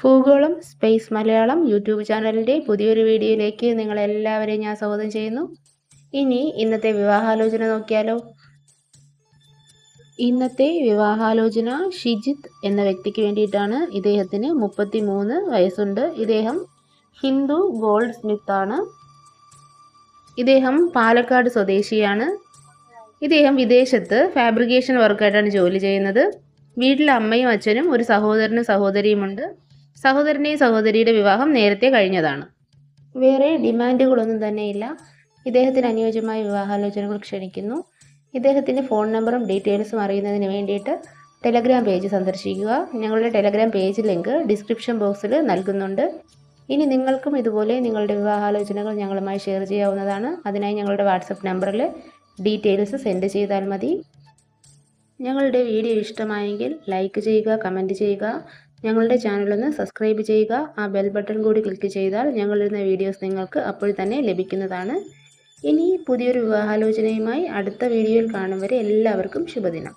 ഭൂഗോളം space Malayalam YouTube ചാനലിന്റെ പുതിയൊരു വീഡിയോയിലേക്ക് നിങ്ങളെല്ലാവരെയും ഞാൻ സ്വാഗതം ചെയ്യുന്നു. ഇനി ഇന്നത്തെ വിവാഹാലോചന നോക്കിയാലോ? ഇന്നത്തെ വിവാഹാലോചന ഷിജിത്ത് എന്ന വ്യക്തിക്ക് വേണ്ടിയിട്ടാണ് ഇദ്ദേഹത്തിന് മുപ്പത്തി മൂന്ന് വയസ്സുണ്ട്. ഇദ്ദേഹം ഹിന്ദു ഗോൾഡ് സ്മിത്താണ്. ഇദ്ദേഹം പാലക്കാട് സ്വദേശിയാണ്. ഇദ്ദേഹം വിദേശത്ത് ഫാബ്രിക്കേഷൻ വർക്കായിട്ടാണ് ജോലി ചെയ്യുന്നത്. വീട്ടിൽ അമ്മയും അച്ഛനും ഒരു സഹോദരനും സഹോദരിയുമുണ്ട്. സഹോദരന്റെയും സഹോദരിയുടെ വിവാഹം നേരത്തെ കഴിഞ്ഞതാണ്. വേറെ ഡിമാൻഡുകളൊന്നും തന്നെയില്ല. ഇദ്ദേഹത്തിന് അനുയോജ്യമായ വിവാഹാലോചനകൾ ക്ഷണിക്കുന്നു. ഇദ്ദേഹത്തിന്റെ ഫോൺ നമ്പറും ഡീറ്റെയിൽസും അറിയുന്നതിന് വേണ്ടിയിട്ട് ടെലഗ്രാം പേജ് സന്ദർശിക്കുക. ഞങ്ങളുടെ ടെലഗ്രാം പേജ് ലിങ്ക് ഡിസ്ക്രിപ്ഷൻ ബോക്സിൽ നൽകുന്നുണ്ട്. ഇനി നിങ്ങൾക്കും ഇതുപോലെ നിങ്ങളുടെ വിവാഹാലോചനകൾ ഞങ്ങളുമായി ഷെയർ ചെയ്യാവുന്നതാണ്. അതിനായി ഞങ്ങളുടെ വാട്സപ്പ് നമ്പറിൽ ഡീറ്റെയിൽസ് സെൻഡ് ചെയ്താൽ മതി. ഞങ്ങളുടെ വീഡിയോ ഇഷ്ടമായെങ്കിൽ ലൈക്ക് ചെയ്യുക കമന്റ് ചെയ്യുക. ഞങ്ങളുടെ ചാനലൊന്ന് സബ്സ്ക്രൈബ് ചെയ്യുക. ആ ബെൽ ബട്ടൺ കൂടി ക്ലിക്ക് ചെയ്താൽ ഞങ്ങളിടുന്ന വീഡിയോസ് നിങ്ങൾക്ക് അപ്പോൾ തന്നെ ലഭിക്കുന്നതാണ്. ഇനി പുതിയൊരു വിവാഹാലോചനയുമായി അടുത്ത വീഡിയോയിൽ കാണും വരെ എല്ലാവർക്കും ശുഭദിനം.